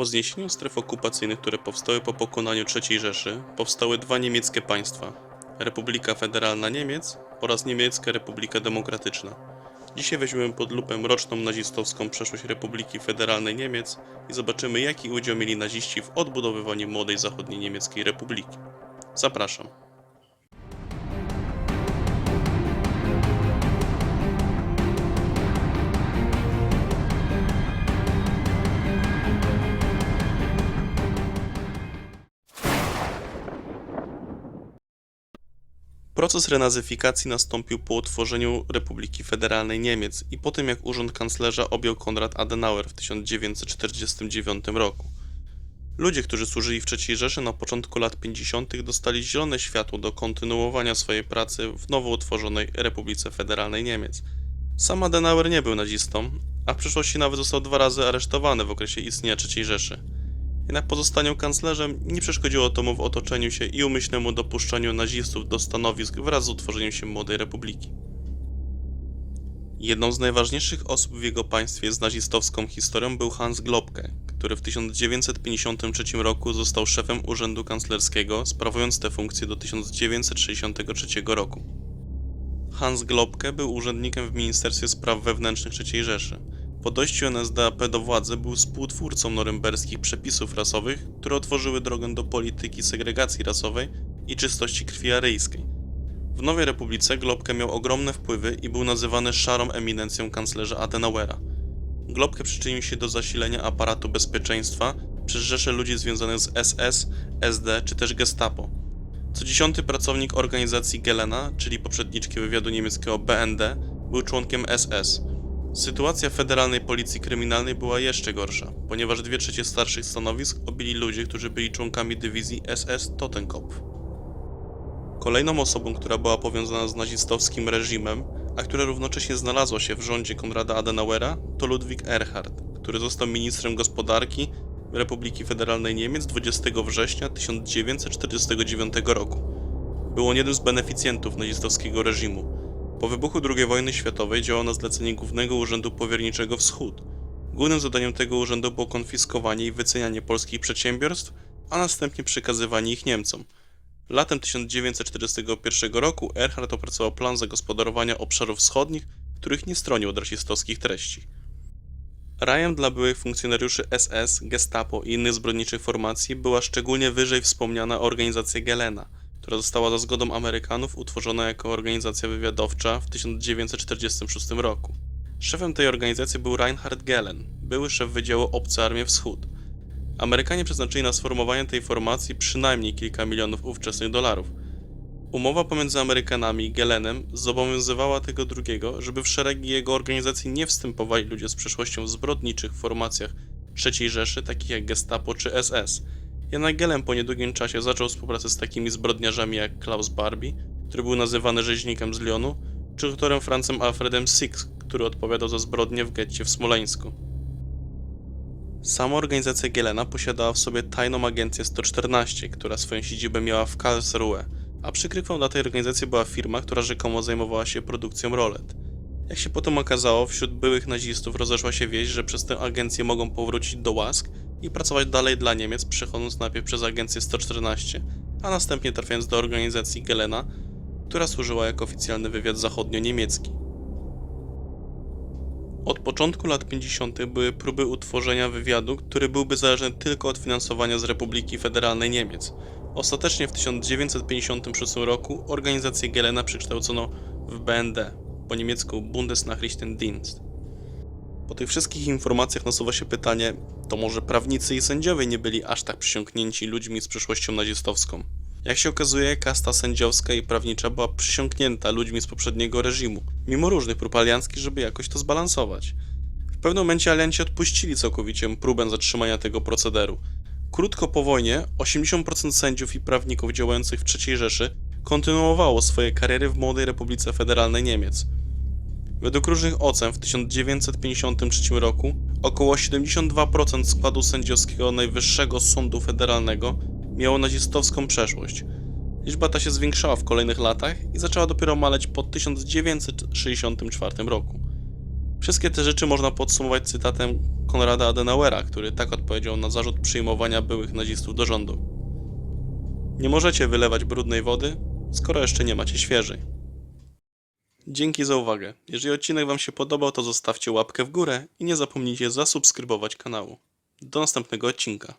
Po zniesieniu stref okupacyjnych, które powstały po pokonaniu III Rzeszy, powstały dwa niemieckie państwa: Republika Federalna Niemiec oraz Niemiecka Republika Demokratyczna. Dzisiaj weźmiemy pod lupę mroczną nazistowską przeszłość Republiki Federalnej Niemiec i zobaczymy, jaki udział mieli naziści w odbudowywaniu młodej zachodniej niemieckiej republiki. Zapraszam. Proces renazyfikacji nastąpił po utworzeniu Republiki Federalnej Niemiec i po tym jak urząd kanclerza objął Konrad Adenauer w 1949 roku. Ludzie, którzy służyli w III Rzeszy na początku lat 50., dostali zielone światło do kontynuowania swojej pracy w nowo utworzonej Republice Federalnej Niemiec. Sam Adenauer nie był nazistą, a w przeszłości nawet został dwa razy aresztowany w okresie istnienia III Rzeszy. Jednak pozostaniu kanclerzem nie przeszkodziło to mu w otoczeniu się i umyślnemu dopuszczaniu nazistów do stanowisk wraz z utworzeniem się młodej republiki. Jedną z najważniejszych osób w jego państwie z nazistowską historią był Hans Globke, który w 1953 roku został szefem urzędu kanclerskiego, sprawując tę funkcję do 1963 roku. Hans Globke był urzędnikiem w Ministerstwie Spraw Wewnętrznych III Rzeszy. Po dojściu NSDAP do władzy był współtwórcą norymberskich przepisów rasowych, które otworzyły drogę do polityki segregacji rasowej i czystości krwi aryjskiej. W Nowej Republice Globke miał ogromne wpływy i był nazywany szarą eminencją kanclerza Adenauera. Globke przyczynił się do zasilenia aparatu bezpieczeństwa przez rzesze ludzi związanych z SS, SD czy też Gestapo. Co dziesiąty pracownik organizacji Gelena, czyli poprzedniczki wywiadu niemieckiego BND, był członkiem SS. Sytuacja federalnej policji kryminalnej była jeszcze gorsza, ponieważ dwie trzecie starszych stanowisk objęli ludzie, którzy byli członkami dywizji SS Totenkopf. Kolejną osobą, która była powiązana z nazistowskim reżimem, a która równocześnie znalazła się w rządzie Konrada Adenauera, to Ludwig Erhard, który został ministrem gospodarki Republiki Federalnej Niemiec 20 września 1949 roku. Był on jednym z beneficjentów nazistowskiego reżimu. Po wybuchu II wojny światowej działał na zlecenie Głównego Urzędu Powierniczego Wschód. Głównym zadaniem tego urzędu było konfiskowanie i wycenianie polskich przedsiębiorstw, a następnie przekazywanie ich Niemcom. Latem 1941 roku Erhard opracował plan zagospodarowania obszarów wschodnich, których nie stronił od rasistowskich treści. Rajem dla byłych funkcjonariuszy SS, Gestapo i innych zbrodniczych formacji była szczególnie wyżej wspomniana organizacja Gelena – która została za zgodą Amerykanów utworzona jako organizacja wywiadowcza w 1946 roku. Szefem tej organizacji był Reinhard Gehlen, były szef Wydziału Obce Armie Wschód. Amerykanie przeznaczyli na sformowanie tej formacji przynajmniej kilka milionów ówczesnych dolarów. Umowa pomiędzy Amerykanami i Gelenem zobowiązywała tego drugiego, żeby w szeregi jego organizacji nie wstępowali ludzie z przeszłością w zbrodniczych formacjach III Rzeszy, takich jak Gestapo czy SS – jednak Gelem po niedługim czasie zaczął współpracę z takimi zbrodniarzami jak Klaus Barbie, który był nazywany rzeźnikiem z Lyonu, czy doktorem Francem Alfredem Six, który odpowiadał za zbrodnie w getcie w Smoleńsku. Sama organizacja Gelena posiadała w sobie tajną agencję 114, która swoją siedzibę miała w Karlsruhe, a przykrywką dla tej organizacji była firma, która rzekomo zajmowała się produkcją rolet. Jak się potem okazało, wśród byłych nazistów rozeszła się wieść, że przez tę agencję mogą powrócić do łask i pracować dalej dla Niemiec, przechodząc najpierw przez agencję 114, a następnie trafiając do organizacji Gelena, która służyła jako oficjalny wywiad zachodnio-niemiecki. Od początku lat 50. były próby utworzenia wywiadu, który byłby zależny tylko od finansowania z Republiki Federalnej Niemiec. Ostatecznie w 1956 roku organizację Gelena przekształcono w BND, po niemiecku Bundesnachrichtendienst. Po tych wszystkich informacjach nasuwa się pytanie, to może prawnicy i sędziowie nie byli aż tak przysiągnięci ludźmi z przeszłością nazistowską? Jak się okazuje, kasta sędziowska i prawnicza była przysiągnięta ludźmi z poprzedniego reżimu, mimo różnych prób alianckich, żeby jakoś to zbalansować. W pewnym momencie alianci odpuścili całkowicie próbę zatrzymania tego procederu. Krótko po wojnie 80% sędziów i prawników działających w III Rzeszy kontynuowało swoje kariery w młodej Republice Federalnej Niemiec. Według różnych ocen w 1953 roku około 72% składu sędziowskiego Najwyższego Sądu Federalnego miało nazistowską przeszłość. Liczba ta się zwiększała w kolejnych latach i zaczęła dopiero maleć po 1964 roku. Wszystkie te rzeczy można podsumować cytatem Konrada Adenauera, który tak odpowiedział na zarzut przyjmowania byłych nazistów do rządu. Nie możecie wylewać brudnej wody, skoro jeszcze nie macie świeżej. Dzięki za uwagę. Jeżeli odcinek Wam się podobał, to zostawcie łapkę w górę i nie zapomnijcie zasubskrybować kanału. Do następnego odcinka.